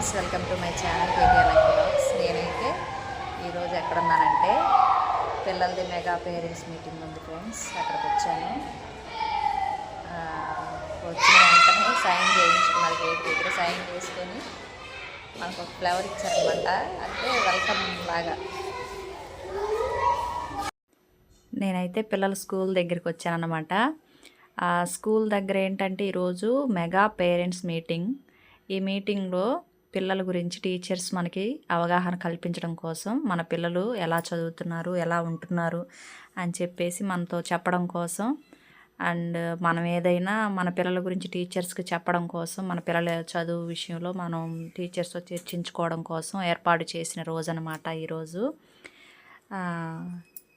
Friends welcome to my channel KTR life blogs. నేనైతే ఈరోజు ఎక్కడున్నానంటే పిల్లలది మెగా పేరెంట్స్ మీటింగ్ ఉంది ఫ్రెండ్స్ అక్కడికి వచ్చాను. వచ్చిన వెంటనే సైన్ చేయించుకున్నారు గేట్ దగ్గర సైన్ చేసుకొని మనకు ఒక ఫ్లవర్ ఇచ్చారనమాట. అంటే వెల్కమ్ లాగా. నేనైతే పిల్లల స్కూల్ దగ్గరికి వచ్చానమాట స్కూల్ దగ్గర ఏంటంటే ఈరోజు మెగా పేరెంట్స్ మీటింగ్. ఈ మీటింగ్లో పిల్లల గురించి టీచర్స్ మనకి అవగాహన కల్పించడం కోసం మన పిల్లలు ఎలా చదువుతున్నారు ఎలా ఉంటున్నారు అని చెప్పేసి మనతో చెప్పడం కోసం. అండ్ మనం ఏదైనా మన పిల్లల గురించి టీచర్స్కి చెప్పడం కోసం మన పిల్లల చదువు విషయంలో మనం టీచర్స్తో చర్చించుకోవడం కోసం ఏర్పాటు చేసిన రోజు అనమాట ఈరోజు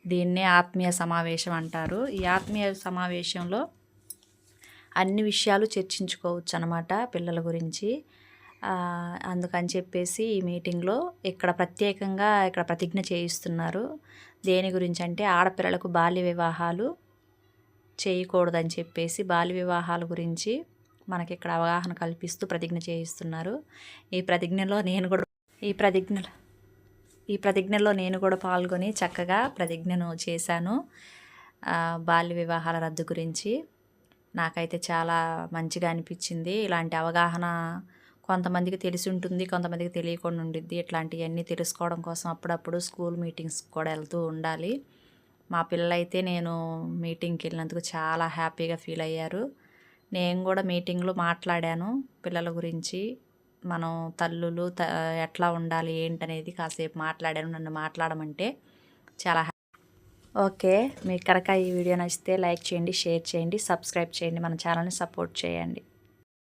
దీన్నే ఆత్మీయ సమావేశం అంటారు. ఈ ఆత్మీయ సమావేశంలో అన్ని విషయాలు చర్చించుకోవచ్చు అనమాట పిల్లల గురించి. అందుకని చెప్పేసి ఈ మీటింగ్లో ఇక్కడ ప్రత్యేకంగా ఇక్కడ ప్రతిజ్ఞ చేయిస్తున్నారు. దేని గురించి అంటే ఆడపిల్లలకు బాల్య వివాహాలు చేయకూడదని చెప్పేసి బాల్య వివాహాల గురించి మనకి ఇక్కడ అవగాహన కల్పిస్తూ ప్రతిజ్ఞ చేయిస్తున్నారు. ఈ ప్రతిజ్ఞలో నేను కూడా ఈ ప్రతిజ్ఞలో ఈ ప్రతిజ్ఞలో నేను కూడా పాల్గొని చక్కగా ప్రతిజ్ఞను చేశాను. బాల్య వివాహాల రద్దు గురించి నాకైతే చాలా మంచిగా అనిపించింది. ఇలాంటి అవగాహన కొంతమందికి తెలిసి ఉంటుంది కొంతమందికి తెలియకుండా ఉండిద్ది. ఇట్లాంటివన్నీ తెలుసుకోవడం కోసం అప్పుడప్పుడు స్కూల్ మీటింగ్స్ కూడా వెళ్తూ ఉండాలి. మా పిల్లలైతే నేను మీటింగ్కి వెళ్ళినందుకు చాలా హ్యాపీగా ఫీల్ అయ్యారు. నేను కూడా మీటింగ్లో మాట్లాడాను పిల్లల గురించి. మనం తల్లులు త ఎట్లా ఉండాలి ఏంటనేది కాసేపు మాట్లాడాను. నన్ను మాట్లాడమంటే చాలా ఓకే. మీకు కనుక ఈ వీడియో నచ్చితే లైక్ చేయండి షేర్ చేయండి సబ్స్క్రైబ్ చేయండి. మన ఛానల్ని సపోర్ట్ చేయండి.